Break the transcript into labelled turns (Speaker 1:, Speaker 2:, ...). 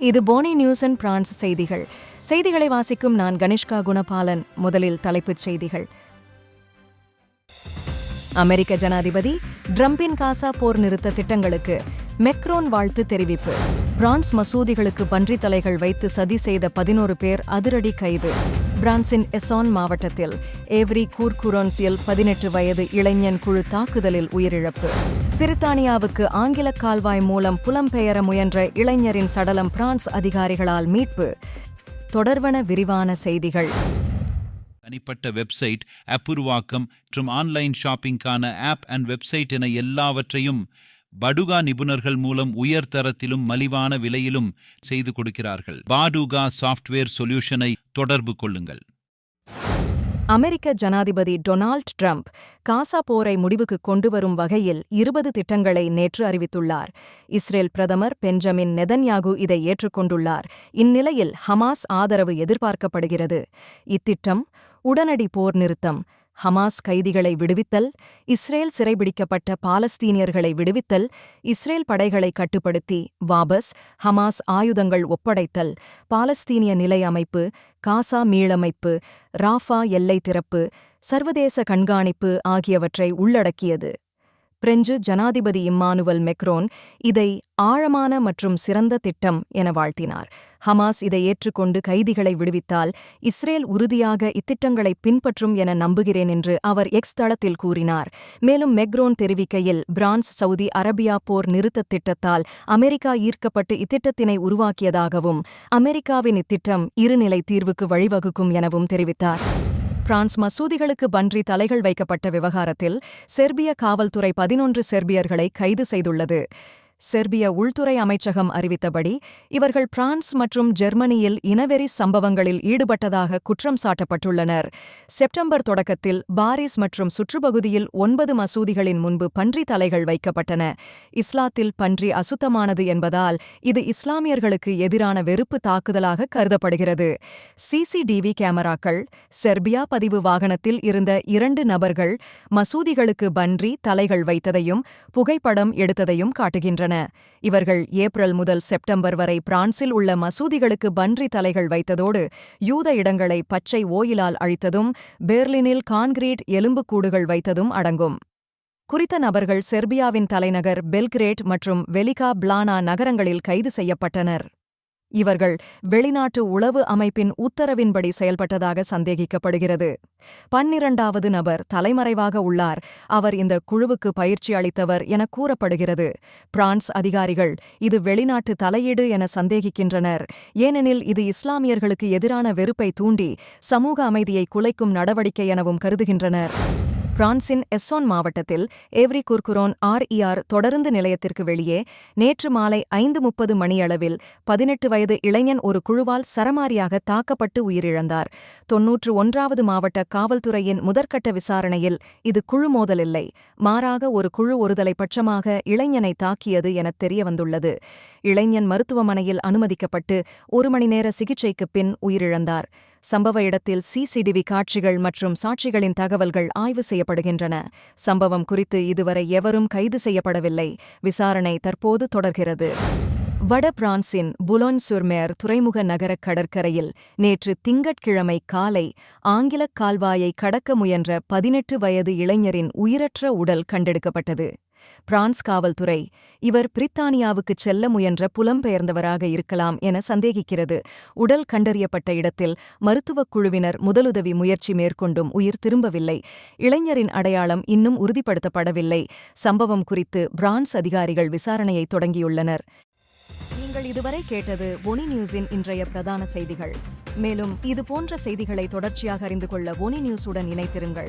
Speaker 1: இது Fani news and France செய்திகள். செய்திகளை வாசிக்கும் நான் கணிஷ்கா குணபாலன். முதலில் தலைப்புச் செய்திகள். அமெரிக்க ஜனாதிபதி ட்ரம்பின் காசா போர் நிறுத்த திட்டங்களுக்கு மெக்ரோன் வாழ்த்து தெரிவிப்பு. பிரான்ஸ் மசூதிகளுக்கு பன்றித் தலைகள் வைத்து சதி செய்த பதினோரு பேர் அதிரடி கைது. பிரான்சின் எசான் மாவட்டத்தில் ஏவ்ரி கூர்குரோன்சியல் பதினெட்டு வயது இளைஞன் குழு தாக்குதலில் உயிரிழப்பு. பிரித்தானியாவுக்கு ஆங்கில கால்வாய் மூலம் புலம்பெயர முயன்ற இளைஞரின் சடலம் பிரான்ஸ் அதிகாரிகளால் மீட்பு. தொடர்வன விரிவான செய்திகள்.
Speaker 2: தனிப்பட்ட வெப்சைட் அப்புருவாக்கம் மற்றும் ஆன்லைன் ஷாப்பிங்கான ஆப் அண்ட் வெப்சைட் என எல்லாவற்றையும் படுகா நிபுணர்கள் மூலம் உயர் தரத்திலும் மலிவான விலையிலும் செய்து கொடுக்கிறார்கள். பாடுகா சாஃப்ட்வேர் சொல்யூஷனை தொடர்பு கொள்ளுங்கள்.
Speaker 1: அமெரிக்க ஜனாதிபதி டொனால்ட் ட்ரம்ப் காசா போரை முடிவுக்கு கொண்டுவரும் வகையில் இருபது திட்டங்களை நேற்று அறிவித்துள்ளார். இஸ்ரேல் பிரதமர் பெஞ்சமின் நெதன்யாகு இதை ஏற்றுக்கொண்டுள்ளார். இந்நிலையில் ஹமாஸ் ஆதரவு எதிர்பார்க்கப்படுகிறது. இத்திட்டம் உடனடி போர் நிறுத்தம் ஹமாஸ் கைதிகளை விடுவித்தல் இஸ்ரேல் சிறைபிடிக்கப்பட்ட பாலஸ்தீனியர்களை விடுவித்தல் இஸ்ரேல் படைகளை கட்டுப்படுத்தி வாபஸ் ஹமாஸ் ஆயுதங்கள் ஒப்படைத்தல் பாலஸ்தீனிய நிலை அமைப்பு காசா மீளமைப்பு ராஃபா எல்லை திறப்பு சர்வதேச கண்காணிப்பு ஆகியவற்றை உள்ளடக்கியது. பிரெஞ்சு ஜனாதிபதி இம்மானுவல் மெக்ரோன் இதை ஆழமான மற்றும் சிறந்த திட்டம் என வாழ்த்தினார். ஹமாஸ் இதை ஏற்றுக்கொண்டு கைதிகளை விடுவித்தால் இஸ்ரேல் உறுதியாக இத்திட்டங்களை பின்பற்றும் என நம்புகிறேன் என்று அவர் எக்ஸ் தளத்தில் கூறினார். மேலும் மெக்ரோன் தெரிவிக்கையில் பிரான்ஸ் சவுதி அரபியா போர் நிறுத்தத் திட்டத்தால் அமெரிக்கா ஈர்க்கப்பட்டு இத்திட்டத்தினை உருவாக்கியதாகவும் அமெரிக்காவின் இத்திட்டம் இருநிலை தீர்வுக்கு வழிவகுக்கும் எனவும் தெரிவித்தார். பிரான்ஸ் மசூதிகளுக்கு பன்றி தலைகள் வைக்கப்பட்ட விவகாரத்தில் செர்பிய காவல்துறை பதினொன்று செர்பியர்களை கைது செய்துள்ளது. செர்பிய உள்துறை அமைச்சகம் அறிவித்தபடி இவர்கள் பிரான்ஸ் மற்றும் ஜெர்மனியில் இனவெறி சம்பவங்களில் ஈடுபட்டதாக குற்றம் சாட்டப்பட்டுள்ளனர். செப்டம்பர் தொடக்கத்தில் பாரிஸ் மற்றும் சுற்றுப்பகுதியில் ஒன்பது மசூதிகளின் முன்பு பன்றி தலைகள் வைக்கப்பட்டன. இஸ்லாத்தில் பன்றி அசுத்தமானது என்பதால் இது இஸ்லாமியர்களுக்கு எதிரான வெறுப்பு தாக்குதலாக கருதப்படுகிறது. சிசிடிவி கேமராக்கள் செர்பியா பதிவு வாகனத்தில் இருந்த இரண்டு நபர்கள் மசூதிகளுக்கு பன்றி தலைகள் வைத்ததையும் புகைப்படம் எடுத்ததையும் காட்டுகின்றன. இவர்கள் ஏப்ரல் முதல் செப்டம்பர் வரை பிரான்சில் உள்ள மசூதிகளுக்கு பன்றி தலைகள் வைத்ததோடு யூத இடங்களை பச்சை ஓயிலால் அழித்ததும் பெர்லினில் கான்கிரீட் எலும்புக்கூடுகள் வைத்ததும் அடங்கும். குறித்த நபர்கள் செர்பியாவின் தலைநகர் பெல்கிரேட் மற்றும் வெலிகா பிளானா நகரங்களில் கைது செய்யப்பட்டனர். இவர்கள் வெளிநாட்டு உளவு அமைப்பின் உத்தரவின்படி செயல்பட்டதாக சந்தேகிக்கப்படுகிறது. பன்னிரண்டாவது நபர் தலைமறைவாக உள்ளார். அவர் இந்த குழுவுக்கு பயிற்சி அளித்தவர் என கூறப்படுகிறது. பிரான்ஸ் அதிகாரிகள் இது வெளிநாட்டு தலையீடு என சந்தேகிக்கின்றனர். ஏனெனில் இது இஸ்லாமியர்களுக்கு எதிரான வெறுப்பை தூண்டி சமூக அமைதியை குலைக்கும் நடவடிக்கை எனவும் கருதுகின்றனர். பிரான்சின் எஸ்ஸோன் மாவட்டத்தில் ஏவ்ரி குர்குரோன் ஆர்இஆர் தொடருந்து நிலையத்திற்கு வெளியே நேற்று மாலை ஐந்து முப்பது மணியளவில் பதினெட்டு வயது இளைஞன் ஒரு குழுவால் சரமாரியாக தாக்கப்பட்டு உயிரிழந்தார். தொன்னூற்று ஒன்றாவது மாவட்ட காவல்துறையின் முதற்கட்ட விசாரணையில் இது குழு மோதலில்லை. மாறாக ஒரு குழு ஒருதலை பட்சமாக இளைஞனை தாக்கியது என தெரியவந்துள்ளது. இளைஞன் மருத்துவமனையில் அனுமதிக்கப்பட்டு ஒரு மணி நேர சிகிச்சைக்குப் பின் உயிரிழந்தார். சம்பவ இடத்தில் சிசிடிவி காட்சிகள் மற்றும் சாட்சிகளின் தகவல்கள் ஆய்வு செய்யப்படுகின்றன. சம்பவம் குறித்து இதுவரை எவரும் கைது செய்யப்படவில்லை. விசாரணை தற்போது தொடர்கிறது. வட பிரான்சின் புலோன் சுர்மேர் துறைமுக நகரக் கடற்கரையில் நேற்று திங்கட்கிழமை காலை ஆங்கிலக் கால்வாயை கடக்க முயன்ற பதினெட்டு வயது இளைஞரின் உயிரற்ற உடல் கண்டெடுக்கப்பட்டது. பிரான்ஸ் காவல்துறை இவர் பிரித்தானியாவுக்குச் செல்ல முயன்ற புலம்பெயர்ந்தவராக இருக்கலாம் என சந்தேகிக்கிறது. உடல் கண்டறியப்பட்ட இடத்தில் மருத்துவக் குழுவினர் முதலுதவி முயற்சி மேற்கொண்டும் உயிர் திரும்பவில்லை. இளைஞரின் அடையாளம் இன்னும் உறுதிப்படுத்தப்படவில்லை. சம்பவம் குறித்து பிரான்ஸ் அதிகாரிகள் விசாரணையை தொடங்கியுள்ளனர். நீங்கள் இதுவரை கேட்டது ஒனி நியூஸின் இன்றைய பிரதான செய்திகள். மேலும் இதுபோன்ற செய்திகளை தொடர்ச்சியாக அறிந்து கொள்ள ஒனி நியூஸுடன் இணைத்திருங்கள்